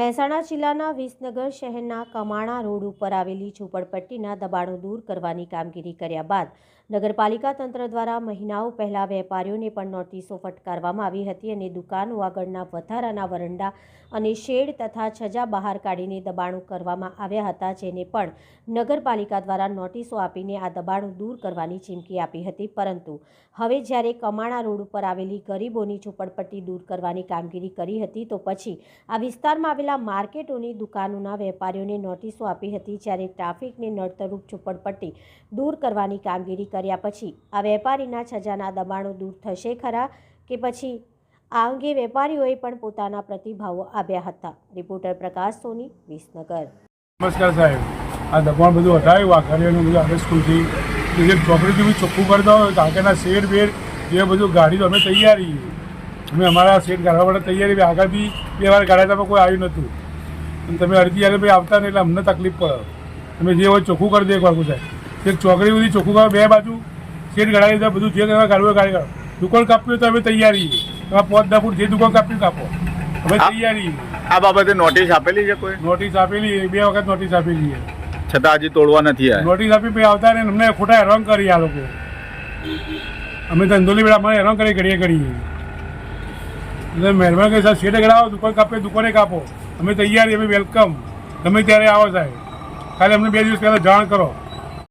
મહેસાણા જિલ્લાના વિસનગર શહેરના કમાણા રોડ ઉપર આવેલી ઝૂંપડપટ્ટીના દબાણો દૂર કરવાની કામગીરી કર્યા બાદ નગરપાલિકા તંત્ર દ્વારા મહિનાઓ પહેલા વેપારીઓને પણ નોટિસો ફટકારવામાં આવી હતી અને દુકાનો આગળના વધારાના વરંડા અને શેડ તથા છજા બહાર કાઢીને દબાણો કરવામાં આવ્યા હતા, જેને પણ નગરપાલિકા દ્વારા નોટિસો આપીને આ દબાણો દૂર કરવાની ચીમકી આપી હતી. પરંતુ હવે જ્યારે કમાણા રોડ ઉપર આવેલી ગરીબોની ઝૂંપડપટ્ટી દૂર કરવાની કામગીરી કરી હતી, તો પછી આ વિસ્તારમાં આવેલા માર્કેટોની દુકાનોના વેપારીઓને નોટિસો આપી હતી જ્યારે ટ્રાફિકને નડતરૂપ ઝુંપડપટ્ટી દૂર કરવાની કામગીરી કર્યા પછી આ વેપારીના છજાના દબાણો દૂર થશે ખરા કે પછી? આ અંગે વેપારીઓએ પણ પોતાના પ્રતિભાવો આપ્યા હતા. રિપોર્ટર પ્રકાશ સોની, વિસનગર. નમસ્કાર સાહેબ. આ દબાણ બધું હટાવ્યું આ ઘરેનું બધું આગળ સ્કૂલથી. જે ચોકડીથી બી ચોખ્ખું કરતા હોય આગળના શેડ બેડ એ બધું ગાડી તો અમે તૈયારી. અમે અમારા સેટ કાઢવા માટે તૈયારી આગળ બી બે વાર ગાડા હતા કોઈ આવ્યું નહોતું. અને તમે અડધી યારે ભાઈ આવતા નહીં એટલે અમને તકલીફ પડે. તમે જે હોય ચોખ્ખું કરી દે એક વાગું સાહેબ એક ચોકડી બધી ચોખ્ખું કરો બે બાજુ સેટ ગાડી દીધા બધું જે કરવા ગાડવું કાઢી કાઢો. દુકાન કાપ્યું તો અમે તૈયારી તમે પાંચ દસ ફૂટ જે દુકાન કાપ્યું કાપો. અમે તૈયારી આ બાબતે નોટિસ આપેલી છે કોઈ? નોટિસ આપેલી બે વખત નોટિસ આપેલી છે. છતાં હજી તોડવા નથી આવ્યા. નોટિસ આપી પછી આવતા ને અમને ખોટા હેરાન કરી આ લોકો. અમે ધંધોલી બેડા અમારે હેરાન કરી ઘડીએ કરીએ એટલે મહેરબાની કરી સાહેબ, શેઠે કરાવો દુકાન કાપે, દુકાને કાપો. અમે તૈયારી, અમે વેલકમ. ગમે ત્યારે આવો સાહેબ. કાલે અમને બે દિવસ પહેલાં જાણ કરો.